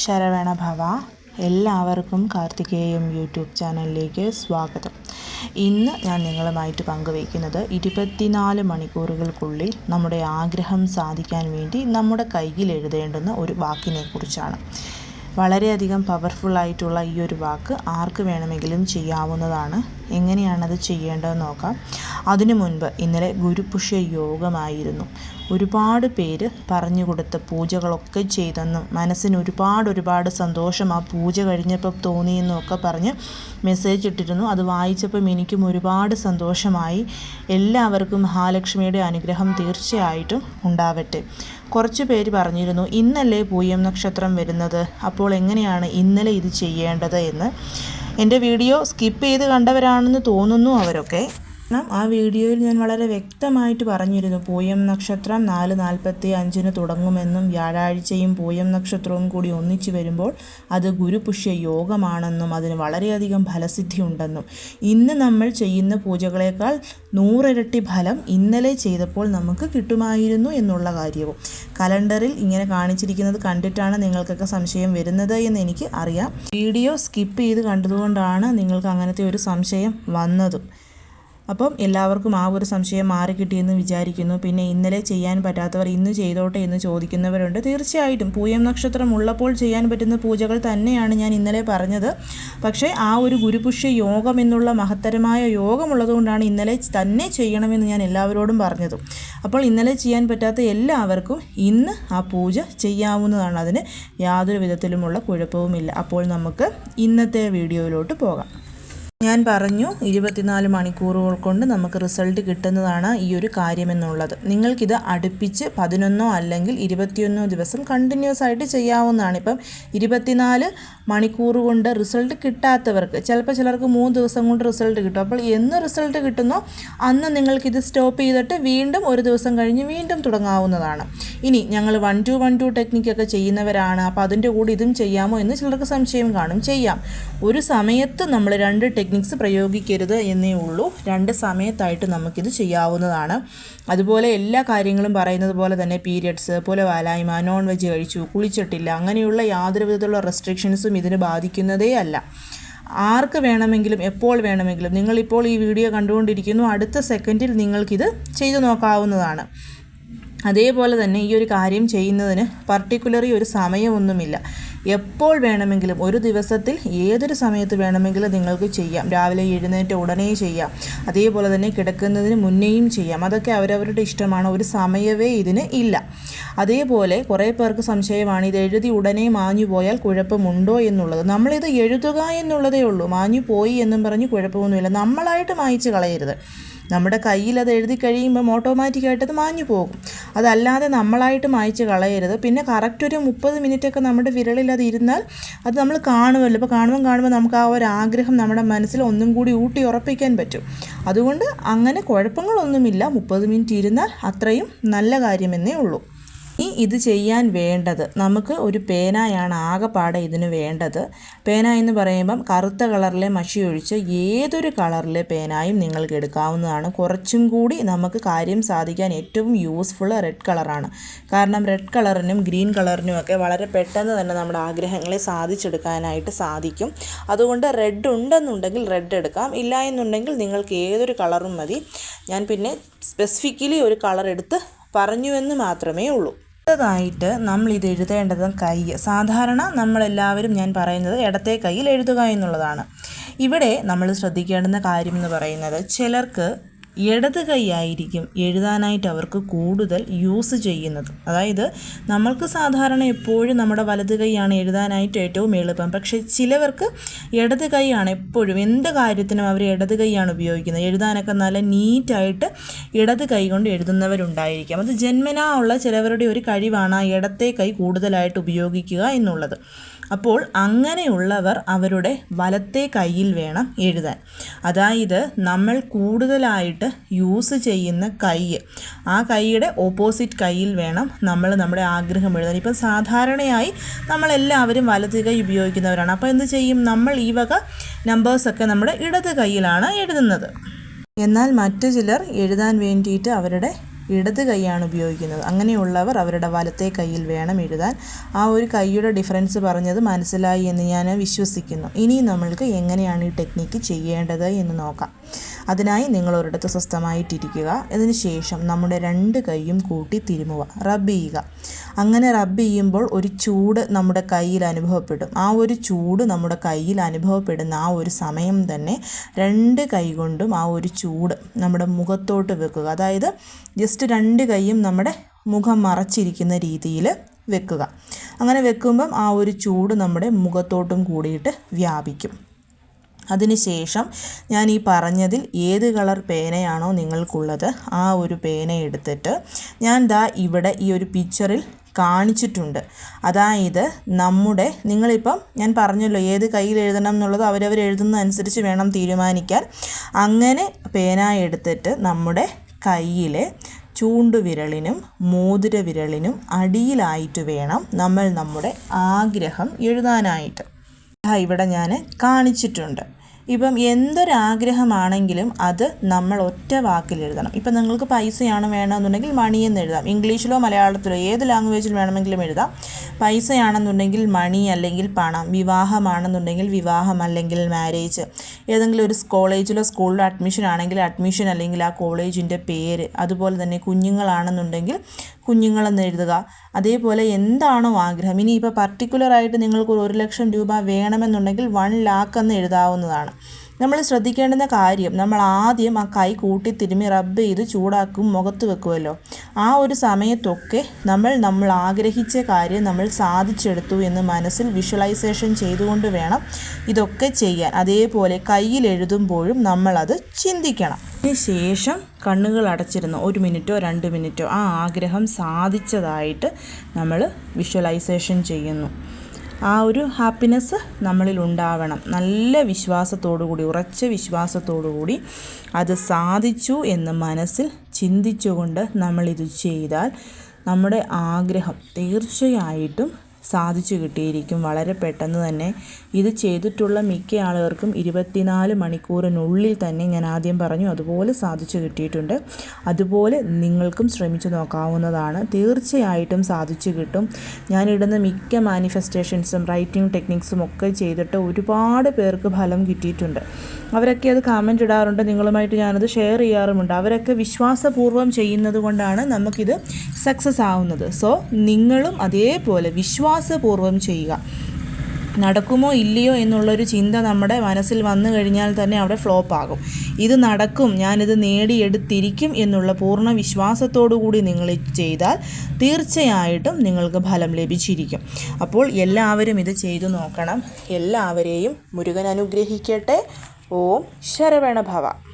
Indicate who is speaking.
Speaker 1: ശരവണ ഭവ എല്ലാവർക്കും കാർത്തികേയം യൂട്യൂബ് ചാനലിലേക്ക് സ്വാഗതം. ഇന്ന് ഞാൻ നിങ്ങളുമായിട്ട് പങ്കുവയ്ക്കുന്നത് ഇരുപത്തിനാല് മണിക്കൂറുകൾക്കുള്ളിൽ നമ്മുടെ ആഗ്രഹം സാധിക്കാൻ വേണ്ടി നമ്മുടെ കയ്യിൽ എഴുതേണ്ടുന്ന ഒരു വാക്കിനെ കുറിച്ചാണ് വളരെയധികം പവർഫുള്ളായിട്ടുള്ള ഈ ഒരു വാക്ക് ആർക്ക് വേണമെങ്കിലും ചെയ്യാവുന്നതാണ്. എങ്ങനെയാണത് ചെയ്യേണ്ടതെന്ന് നോക്കാം. അതിനു മുൻപ് ഇന്നലെ ഗുരുപുഷ്യ യോഗമായിരുന്നു. ഒരുപാട് പേര് പറഞ്ഞു കൊടുത്ത പൂജകളൊക്കെ ചെയ്തെന്നും മനസ്സിന് ഒരുപാട് ഒരുപാട് സന്തോഷം ആ പൂജ കഴിഞ്ഞപ്പോൾ തോന്നിയെന്നും ഒക്കെ പറഞ്ഞ് മെസ്സേജ് ഇട്ടിരുന്നു. അത് വായിച്ചപ്പം എനിക്കും ഒരുപാട് സന്തോഷമായി. എല്ലാവർക്കും മഹാലക്ഷ്മിയുടെ അനുഗ്രഹം തീർച്ചയായിട്ടും ഉണ്ടാവട്ടെ. കുറച്ച് പേര് പറഞ്ഞിരുന്നു ഇന്നല്ലേ പൂയം നക്ഷത്രം വരുന്നത്. അപ്പോൾ എങ്ങനെയാണ് ഇന്നലെ ഇത് ചെയ്യേണ്ടത്? എന്ന്. എന്റെ വീഡിയോ സ്കിപ്പ് ചെയ്ത് കണ്ടവരാണെന്ന് തോന്നുന്നു അവരൊക്കെ. കാരണം ആ വീഡിയോയിൽ ഞാൻ വളരെ വ്യക്തമായിട്ട് പറഞ്ഞിരുന്നു പൂയം നക്ഷത്രം നാല് നാൽപ്പത്തി അഞ്ചിന് തുടങ്ങുമെന്നും വ്യാഴാഴ്ചയും പൂയം നക്ഷത്രവും കൂടി ഒന്നിച്ചു വരുമ്പോൾ അത് ഗുരുപുഷ്യ യോഗമാണെന്നും അതിന് വളരെയധികം ഫലസിദ്ധി ഉണ്ടെന്നും ഇന്ന് നമ്മൾ ചെയ്യുന്ന പൂജകളേക്കാൾ നൂറിരട്ടി ഫലം ഇന്നലെ ചെയ്തപ്പോൾ നമുക്ക് കിട്ടുമായിരുന്നു എന്നുള്ള കാര്യവും. കലണ്ടറിൽ ഇങ്ങനെ കാണിച്ചിരിക്കുന്നത് കണ്ടിട്ടാണ് നിങ്ങൾക്കൊക്കെ സംശയം വരുന്നത് എന്ന് എനിക്ക് അറിയാം. വീഡിയോ സ്കിപ്പ് ചെയ്ത് കണ്ടതുകൊണ്ടാണ് നിങ്ങൾക്ക് അങ്ങനത്തെ ഒരു സംശയം വന്നതും. അപ്പം എല്ലാവർക്കും ആ ഒരു സംശയം മാറിക്കിട്ടിയെന്ന് വിചാരിക്കുന്നു. പിന്നെ ഇന്നലെ ചെയ്യാൻ പറ്റാത്തവർ ഇന്ന് ചെയ്തോട്ടെ എന്ന് ചോദിക്കുന്നവരുണ്ട്. തീർച്ചയായിട്ടും പൂയം നക്ഷത്രം ഉള്ളപ്പോൾ ചെയ്യാൻ പറ്റുന്ന പൂജകൾ തന്നെയാണ് ഞാൻ ഇന്നലെ പറഞ്ഞത്. പക്ഷേ ആ ഒരു ഗുരുപുഷ്യ യോഗം എന്നുള്ള മഹത്തരമായ യോഗമുള്ളതുകൊണ്ടാണ് ഇന്നലെ തന്നെ ചെയ്യണമെന്ന് ഞാൻ എല്ലാവരോടും പറഞ്ഞതും. അപ്പോൾ ഇന്നലെ ചെയ്യാൻ പറ്റാത്ത എല്ലാവർക്കും ഇന്ന് ആ പൂജ ചെയ്യാവുന്നതാണ്. അതിന് യാതൊരു വിധത്തിലുമുള്ള കുഴപ്പവുമില്ല. അപ്പോൾ നമുക്ക് ഇന്നത്തെ വീഡിയോയിലോട്ട് പോകാം. ഞാൻ പറഞ്ഞു ഇരുപത്തിനാല് മണിക്കൂറുകൾ കൊണ്ട് നമുക്ക് റിസൾട്ട് കിട്ടുന്നതാണ് ഈ ഒരു കാര്യമെന്നുള്ളത്. നിങ്ങൾക്കിത് അടുപ്പിച്ച് പതിനൊന്നോ അല്ലെങ്കിൽ ഇരുപത്തിയൊന്നോ ദിവസം കണ്ടിന്യൂസ് ആയിട്ട് ചെയ്യാവുന്നതാണ്. ഇപ്പം ഇരുപത്തിനാല് മണിക്കൂർ കൊണ്ട് റിസൾട്ട് കിട്ടാത്തവർക്ക് ചിലപ്പോൾ ചിലർക്ക് മൂന്ന് ദിവസം കൊണ്ട് റിസൾട്ട് കിട്ടും. അപ്പോൾ എന്ന് റിസൾട്ട് കിട്ടുന്നോ അന്ന് നിങ്ങൾക്കിത് സ്റ്റോപ്പ് ചെയ്തിട്ട് വീണ്ടും ഒരു ദിവസം കഴിഞ്ഞ് വീണ്ടും തുടങ്ങാവുന്നതാണ്. ഇനി ഞങ്ങൾ വൺ ടു വൺ ടു ടെക്നിക്കൊക്കെ ചെയ്യുന്നവരാണ്. അപ്പോൾ അതിന്റെ കൂടെ ഇതും ചെയ്യാമോ എന്ന് ചിലർക്ക് സംശയം കാണും. ചെയ്യാം. ഒരു സമയത്ത് നമ്മൾ രണ്ട് ടെക്നിക്സ് പ്രയോഗിക്കരുത് എന്നേ ഉള്ളൂ. രണ്ട് സമയത്തായിട്ട് നമുക്കിത് ചെയ്യാവുന്നതാണ്. അതുപോലെ എല്ലാ കാര്യങ്ങളും പറയുന്നത് പോലെ തന്നെ പീരിയഡ്സ് പോലെ വാലായ്മ നോൺ വെജ് കഴിച്ചു കുളിച്ചിട്ടില്ല അങ്ങനെയുള്ള യാതൊരു വിധത്തിലുള്ള റെസ്ട്രിക്ഷൻസും ഇതിന് ബാധിക്കുന്നതേ അല്ല. ആർക്ക് വേണമെങ്കിലും എപ്പോൾ വേണമെങ്കിലും നിങ്ങളിപ്പോൾ ഈ വീഡിയോ കണ്ടുകൊണ്ടിരിക്കുന്നു അടുത്ത സെക്കൻഡിൽ നിങ്ങൾക്കിത് ചെയ്തു നോക്കാവുന്നതാണ്. അതേപോലെ തന്നെ ഈ ഒരു കാര്യം ചെയ്യുന്നതിന് പർട്ടിക്കുലറി ഒരു സമയമൊന്നുമില്ല. എപ്പോൾ വേണമെങ്കിലും ഒരു ദിവസത്തിൽ ഏതൊരു സമയത്ത് വേണമെങ്കിലും നിങ്ങൾക്ക് ചെയ്യാം. രാവിലെ എഴുന്നേറ്റ് ഉടനെ ചെയ്യാം. അതേപോലെ തന്നെ കിടക്കുന്നതിന് മുന്നേയും ചെയ്യാം. അതൊക്കെ അവരവരുടെ ഇഷ്ടമാണ്. ഒരു സമയമേ ഇതിന് ഇല്ല. അതേപോലെ കുറേ പേർക്ക് സംശയമാണ് ഇത് എഴുതി ഉടനെ മാഞ്ഞു പോയാൽ കുഴപ്പമുണ്ടോ എന്നുള്ളത്. നമ്മളിത് എഴുതുക എന്നുള്ളതേ ഉള്ളൂ. മാഞ്ഞു പോയി എന്നും പറഞ്ഞ് കുഴപ്പമൊന്നുമില്ല. നമ്മളായിട്ട് മായച്ച് കളയരുത്. നമ്മുടെ കയ്യിൽ അത് എഴുതി കഴിയുമ്പോൾ ഓട്ടോമാറ്റിക്കായിട്ട് അത് മാഞ്ഞു പോകും. അതല്ലാതെ നമ്മളായിട്ട് മായ്ച്ച് കളയരുത്. പിന്നെ കറക്റ്റ് ഒരു മുപ്പത് മിനിറ്റൊക്കെ നമ്മുടെ വിരളിൽ അത് ഇരുന്നാൽ അത് നമ്മൾ കാണുമല്ലോ. ഇപ്പോൾ കാണുമ്പോൾ കാണുമ്പോൾ നമുക്ക് ആ ഒരു ആഗ്രഹം നമ്മുടെ മനസ്സിൽ ഒന്നും കൂടി ഊട്ടി ഉറപ്പിക്കാൻ പറ്റും. അതുകൊണ്ട് അങ്ങനെ കുഴപ്പങ്ങളൊന്നുമില്ല. മുപ്പത് മിനിറ്റ് ഇരുന്നാൽ അത്രയും നല്ല കാര്യമെന്നേ ഉള്ളൂ. ഈ ഇത് ചെയ്യാൻ വേണ്ടത് നമുക്ക് ഒരു പേനയാണ് ആകെപ്പാടെ ഇതിന് വേണ്ടത്. പേന എന്ന് പറയുമ്പം കറുത്ത കളറിലെ മഷി ഒഴിച്ച് ഏതൊരു കളറിലെ പേനായും നിങ്ങൾക്ക് എടുക്കാവുന്നതാണ്. കുറച്ചും കൂടി നമുക്ക് കാര്യം സാധിക്കാൻ ഏറ്റവും യൂസ്ഫുൾ റെഡ് കളറാണ് കാരണം റെഡ് കളറിനും ഗ്രീൻ കളറിനും ഒക്കെ വളരെ പെട്ടെന്ന് തന്നെ നമ്മുടെ ആഗ്രഹങ്ങളെ സാധിച്ചെടുക്കാനായിട്ട് സാധിക്കും. അതുകൊണ്ട് റെഡ് ഉണ്ടെന്നുണ്ടെങ്കിൽ റെഡ് എടുക്കാം. ഇല്ല എന്നുണ്ടെങ്കിൽ നിങ്ങൾക്ക് ഏതൊരു കളറും മതി. ഞാൻ പിന്നെ സ്പെസിഫിക്കലി ഒരു കളർ എടുത്ത് പറഞ്ഞുവെന്ന് മാത്രമേ ഉള്ളൂ. അടുത്തതായിട്ട് നമ്മൾ ഇത് എഴുതേണ്ടത് കൈ. സാധാരണ നമ്മളെല്ലാവരും ഞാൻ പറയുന്നത് ഇടത്തെ കൈയിൽ എഴുതുക എന്നുള്ളതാണ്. ഇവിടെ നമ്മൾ ശ്രദ്ധിക്കേണ്ടുന്ന കാര്യം എന്ന് പറയുന്നത് ചിലർക്ക് ഇടത് കൈയായിരിക്കും എഴുതാനായിട്ട് അവർക്ക് കൂടുതൽ യൂസ് ചെയ്യുന്നത്. അതായത് നമ്മൾക്ക് സാധാരണ എപ്പോഴും നമ്മുടെ വലത് കൈയാണ് എഴുതാനായിട്ട് ഏറ്റവും എളുപ്പം. പക്ഷേ ചിലവർക്ക് ഇടത് കൈയാണ് എപ്പോഴും എന്ത് കാര്യത്തിനും അവർ ഇടത് കൈയാണ് ഉപയോഗിക്കുന്നത്. എഴുതാനൊക്കെ നല്ല നീറ്റായിട്ട് ഇടത് കൈ കൊണ്ട് എഴുതുന്നവരുണ്ടായിരിക്കാം. അത് ജന്മനാ ഉള്ള ചിലവരുടെ ഒരു കഴിവാണ് ആ ഇടത്തെ കൈ കൂടുതലായിട്ട് ഉപയോഗിക്കുക എന്നുള്ളത്. അപ്പോൾ അങ്ങനെയുള്ളവർ അവരുടെ വലത്തെ കയ്യിൽ വേണം എഴുതാൻ. അതായത് നമ്മൾ കൂടുതലായിട്ട് യൂസ് ചെയ്യുന്ന കൈ. ആ കൈയുടെ ഓപ്പോസിറ്റ് കയ്യിൽ വേണം നമ്മൾ നമ്മുടെ ആഗ്രഹം എഴുതാൻ. ഇപ്പം സാധാരണയായി നമ്മളെല്ലാവരും വലത് കൈ ഉപയോഗിക്കുന്നവരാണ്. അപ്പോൾ എന്ത് ചെയ്യും? നമ്മൾ ഈ വക നമ്പേഴ്സൊക്കെ നമ്മുടെ ഇടത് കയ്യിലാണ് എഴുതുന്നത്. എന്നാൽ മറ്റു ചിലർ എഴുതാൻ വേണ്ടിയിട്ട് അവരുടെ ഇടത് കൈയാണ് ഉപയോഗിക്കുന്നത്. അങ്ങനെയുള്ളവർ അവരുടെ വലത്തെ കയ്യിൽ വേണം എഴുതാൻ. ആ ഒരു കൈയുടെ ഡിഫറൻസ് പറഞ്ഞത് മനസ്സിലായി എന്ന് ഞാൻ വിശ്വസിക്കുന്നു. ഇനി നമ്മൾക്ക് എങ്ങനെയാണ് ഈ ടെക്നിക്ക് ചെയ്യേണ്ടത് എന്ന് നോക്കാം. അതിനായി നിങ്ങൾ ഒരിടത്ത് സ്വസ്ഥമായിട്ടിരിക്കുക. അതിന് ശേഷം നമ്മുടെ രണ്ട് കൈയും കൂട്ടി തിരുമുക. റബ്ബ് ചെയ്യുക. അങ്ങനെ റബ്ബ് ചെയ്യുമ്പോൾ ഒരു ചൂട് നമ്മുടെ കയ്യിൽ അനുഭവപ്പെടും. ആ ഒരു ചൂട് നമ്മുടെ കയ്യിൽ അനുഭവപ്പെടുന്ന ആ ഒരു സമയം തന്നെ രണ്ട് കൈ കൊണ്ടും ആ ഒരു ചൂട് നമ്മുടെ മുഖത്തോട്ട് വെക്കുക. അതായത് ജസ്റ്റ് രണ്ട് കൈയും നമ്മുടെ മുഖം മറച്ചിരിക്കുന്ന രീതിയിൽ വെക്കുക. അങ്ങനെ വെക്കുമ്പം ആ ഒരു ചൂട് നമ്മുടെ മുഖത്തോട്ടും കൂടിയിട്ട് വ്യാപിക്കും. അതിനുശേഷം ഞാൻ ഈ പറഞ്ഞതിൽ ഏത് കളർ പേനയാണോ നിങ്ങൾക്കുള്ളത് ആ ഒരു പേന എടുത്തിട്ട് ഞാൻ ദാ ഇവിടെ ഈ ഒരു പിക്ചറിൽ കാണിച്ചിട്ടുണ്ട്. അതായത് നമ്മുടെ നിങ്ങളിപ്പം ഞാൻ പറഞ്ഞല്ലോ ഏത് കയ്യിൽ എഴുതണം എന്നുള്ളത് അവരവർ എഴുതുന്ന അനുസരിച്ച് വേണം തീരുമാനിക്കാൻ. അങ്ങനെ പേന എടുത്തിട്ട് നമ്മുടെ കയ്യിലെ ചൂണ്ടുവിരലിനും മോതിര വിരലിനും അടിയിലായിട്ട് വേണം നമ്മൾ നമ്മുടെ ആഗ്രഹം എഴുതാനായിട്ട്. ഇവിടെ ഞാൻ കാണിച്ചിട്ടുണ്ട്. ഇപ്പം എന്തൊരാഗ്രഹമാണെങ്കിലും അത് നമ്മൾ ഒറ്റ വാക്കിൽ എഴുതണം. ഇപ്പം നിങ്ങൾക്ക് പൈസയാണ് വേണമെന്നുണ്ടെങ്കിൽ മണി എന്ന് എഴുതാം. ഇംഗ്ലീഷിലോ മലയാളത്തിലോ ഏത് ലാംഗ്വേജിൽ വേണമെങ്കിലും എഴുതാം. പൈസയാണെന്നുണ്ടെങ്കിൽ മണി അല്ലെങ്കിൽ പണം. വിവാഹമാണെന്നുണ്ടെങ്കിൽ വിവാഹം അല്ലെങ്കിൽ മാരേജ് ഏതെങ്കിലും ഒരു കോളേജിലോ സ്കൂളിലോ അഡ്മിഷൻ ആണെങ്കിൽ അഡ്മിഷൻ അല്ലെങ്കിൽ ആ കോളേജിന്റെ പേര്. അതുപോലെ തന്നെ കുഞ്ഞുങ്ങളാണെന്നുണ്ടെങ്കിൽ കുഞ്ഞുങ്ങളെന്ന് എഴുതുക. അതേപോലെ എന്താണോ ആഗ്രഹം. ഇനി ഇനിയിപ്പോൾ പർട്ടിക്കുലറായിട്ട് നിങ്ങൾക്ക് ഒരു ലക്ഷം രൂപ വേണമെന്നുണ്ടെങ്കിൽ വൺ ലാക്ക് എന്ന് എഴുതാവുന്നതാണ്. നമ്മൾ ശ്രദ്ധിക്കേണ്ടുന്ന കാര്യം നമ്മൾ ആദ്യം ആ കൈ കൂട്ടി തിരുമ്മി റബ്ബ് ചെയ്ത് ചൂടാക്കും മുഖത്ത് വെക്കുമല്ലോ ആ ഒരു സമയത്തൊക്കെ നമ്മൾ നമ്മൾ ആഗ്രഹിച്ച കാര്യം നമ്മൾ സാധിച്ചെടുത്തു എന്ന് മനസ്സിൽ വിഷ്വലൈസേഷൻ ചെയ്തുകൊണ്ട് വേണം ഇതൊക്കെ ചെയ്യാൻ. അതേപോലെ കയ്യിൽ എഴുതുമ്പോഴും നമ്മളത് ചിന്തിക്കണം. ശേഷം കണ്ണുകൾ അടച്ചിരുന്നു. ഒരു മിനിറ്റോ രണ്ട് മിനിറ്റോ ആ ആഗ്രഹം സാധിച്ചതായിട്ട് നമ്മൾ വിഷ്വലൈസേഷൻ ചെയ്യുന്നു. ആ ഒരു ഹാപ്പിനെസ് നമ്മളിൽ ഉണ്ടാവണം. നല്ല വിശ്വാസത്തോടു കൂടി ഉറച്ച വിശ്വാസത്തോടു കൂടി അത് സാധിച്ചു എന്ന് മനസ്സിൽ ചിന്തിച്ചുകൊണ്ട് നമ്മളിത് ചെയ്താൽ നമ്മുടെ ആഗ്രഹം തീർച്ചയായിട്ടും സാധിച്ചു കിട്ടിയിരിക്കും. വളരെ പെട്ടെന്ന് തന്നെ ഇത് ചെയ്തിട്ടുള്ള മിക്ക ആളുകൾക്കും ഇരുപത്തിനാല് മണിക്കൂറിനുള്ളിൽ തന്നെ ഞാൻ ആദ്യം പറഞ്ഞു അതുപോലെ സാധിച്ചു കിട്ടിയിട്ടുണ്ട്. അതുപോലെ നിങ്ങൾക്കും ശ്രമിച്ചു നോക്കാവുന്നതാണ്. തീർച്ചയായിട്ടും സാധിച്ചു കിട്ടും. ഞാനിടുന്ന മിക്ക മാനിഫെസ്റ്റേഷൻസും റൈറ്റിംഗ് ടെക്നിക്സും ഒക്കെ ചെയ്തിട്ട് ഒരുപാട് പേർക്ക് ഫലം കിട്ടിയിട്ടുണ്ട്. അവരൊക്കെ അത് കമന്റ് ഇടാറുണ്ട്. നിങ്ങളുമായിട്ട് ഞാനത് ഷെയർ ചെയ്യാറുമുണ്ട്. അവരൊക്കെ വിശ്വാസപൂർവം ചെയ്യുന്നത് കൊണ്ടാണ് നമുക്കിത് സക്സസ് ആവുന്നത്. സോ നിങ്ങളും അതേപോലെ വിശ്വാസപൂർവം ചെയ്യുക. നടക്കുമോ ഇല്ലയോ എന്നുള്ളൊരു ചിന്ത നമ്മുടെ മനസ്സിൽ വന്നു കഴിഞ്ഞാൽ തന്നെ അവിടെ ഫ്ലോപ്പ് ആകും. ഇത് നടക്കും ഞാനിത് നേടിയെടുത്തിരിക്കും എന്നുള്ള പൂർണ വിശ്വാസത്തോടു കൂടി നിങ്ങൾ ചെയ്താൽ തീർച്ചയായിട്ടും നിങ്ങൾക്ക് ഫലം ലഭിച്ചിരിക്കും. അപ്പോൾ എല്ലാവരും ഇത് ചെയ്തു നോക്കണം. എല്ലാവരെയും മുരുകൻ അനുഗ്രഹിക്കട്ടെ. ഓം ശരവണഭവ.